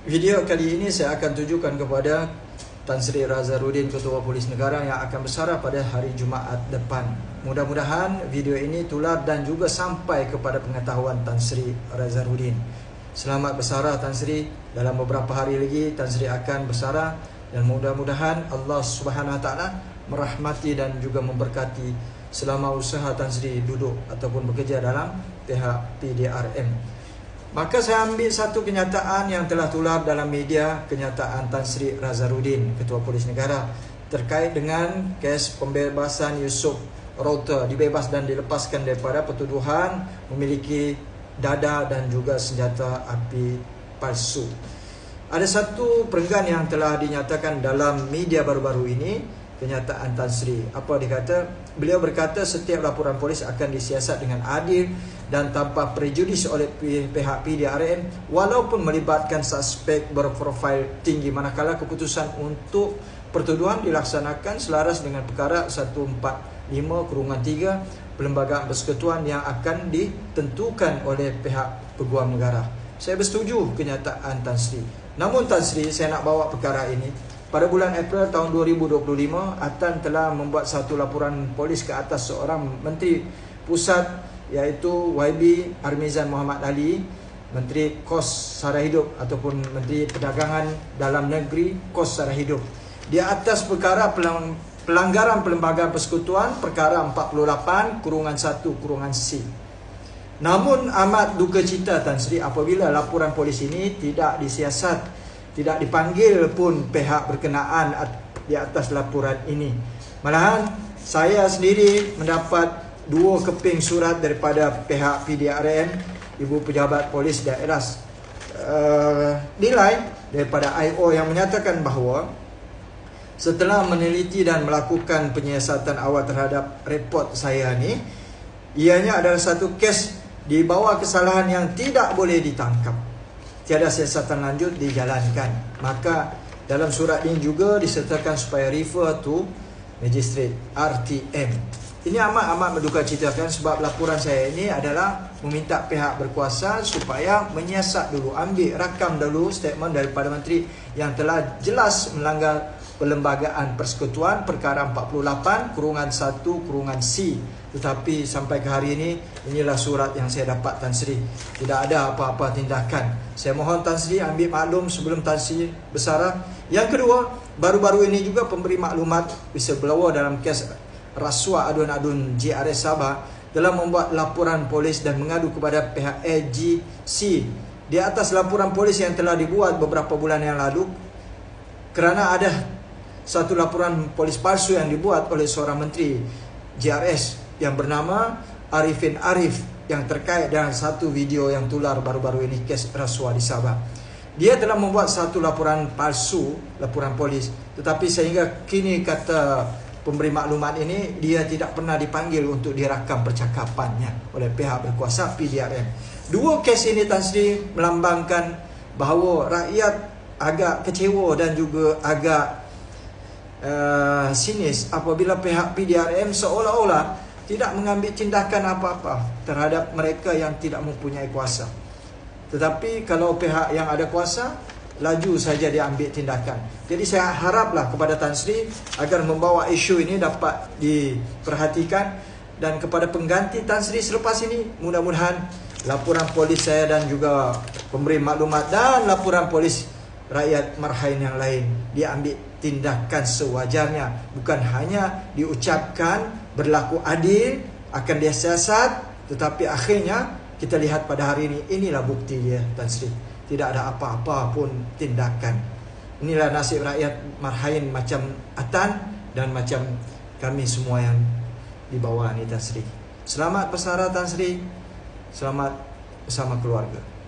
Video kali ini saya akan tujukan kepada Tan Sri Razarudin Ketua Polis Negara yang akan bersara pada hari Jumaat depan. Mudah-mudahan video ini tular dan juga sampai kepada pengetahuan Tan Sri Razarudin. Selamat bersara Tan Sri. Dalam beberapa hari lagi Tan Sri akan bersara dan mudah-mudahan Allah Subhanahu Wa Taala merahmati dan juga memberkati selama usaha Tan Sri duduk ataupun bekerja dalam pihak PDRM. Maka saya ambil satu kenyataan yang telah tular dalam media Kenyataan Tan Sri Razarudin Ketua Polis Negara Terkait dengan kes pembebasan Yusuf Rota Dibebas dan dilepaskan daripada pertuduhan Memiliki dada dan juga senjata api palsu. Ada satu perenggan yang telah dinyatakan dalam media baru-baru ini kenyataan Tan Sri. Apa dia kata? Beliau berkata setiap laporan polis akan disiasat dengan adil dan tanpa prejudis oleh pihak PDRN walaupun melibatkan suspek berprofil tinggi manakala keputusan untuk pertuduhan dilaksanakan selaras dengan perkara 145 kurungan 3 Perlembagaan Persekutuan yang akan ditentukan oleh pihak peguam negara. Saya bersetuju kenyataan Tan Sri. Namun Tan Sri, saya nak bawa perkara ini pada bulan April tahun 2025, Atan telah membuat satu laporan polis ke atas seorang menteri pusat iaitu YB Armizan Muhammad Ali, Menteri Kos Sara Hidup ataupun Menteri Perdagangan Dalam Negeri Kos Sara Hidup. Di atas perkara pelanggaran Perlembagaan Persekutuan perkara 48 kurungan 1 kurungan C. Namun amat duka cita Tan Sri apabila laporan polis ini tidak disiasat tidak dipanggil pun pihak berkenaan di atas laporan ini. Malahan saya sendiri mendapat dua keping surat daripada pihak PDRN, Ibu Pejabat Polis Daerah uh, nilai daripada IO yang menyatakan bahawa setelah meneliti dan melakukan penyiasatan awal terhadap report saya ni, ianya adalah satu kes di bawah kesalahan yang tidak boleh ditangkap tiada siasatan lanjut dijalankan. Maka dalam surat ini juga disertakan supaya refer to magistrate RTM. Ini amat-amat berduka citakan sebab laporan saya ini adalah meminta pihak berkuasa supaya menyiasat dulu, ambil rakam dulu statement daripada menteri yang telah jelas melanggar Perlembagaan Persekutuan Perkara 48 Kurungan 1 Kurungan C. Tetapi sampai ke hari ini Inilah surat yang saya dapat Tan Sri. Tidak ada apa-apa tindakan. Saya mohon Tan Sri ambil maklum sebelum Tan Sri bersara. Yang kedua Baru-baru ini juga pemberi maklumat Whistleblower dalam kes rasuah adun-adun JRS Sabah Dalam membuat laporan polis dan mengadu kepada pihak AGC Di atas laporan polis yang telah dibuat beberapa bulan yang lalu Kerana ada satu laporan polis palsu yang dibuat oleh seorang menteri JRS yang bernama Arifin Arif yang terkait dengan satu video yang tular baru-baru ini kes rasuah di Sabah. Dia telah membuat satu laporan palsu, laporan polis, tetapi sehingga kini kata pemberi maklumat ini dia tidak pernah dipanggil untuk dirakam percakapannya oleh pihak berkuasa PDRM. Dua kes ini Tan Sri melambangkan bahawa rakyat agak kecewa dan juga agak uh, sinis apabila pihak PDRM seolah-olah tidak mengambil tindakan apa-apa terhadap mereka yang tidak mempunyai kuasa. Tetapi kalau pihak yang ada kuasa laju saja dia ambil tindakan. Jadi saya haraplah kepada Tan Sri agar membawa isu ini dapat diperhatikan dan kepada pengganti Tan Sri selepas ini mudah-mudahan laporan polis saya dan juga pemberi maklumat dan laporan polis rakyat Marhain yang lain diambil tindakan sewajarnya. Bukan hanya diucapkan berlaku adil akan dia siasat tetapi akhirnya kita lihat pada hari ini inilah bukti dia Tan Sri. Tidak ada apa-apa pun tindakan. Inilah nasib rakyat Marhain macam Atan dan macam kami semua yang di bawah ni Tan Sri. Selamat pesara Tan Sri. Selamat bersama keluarga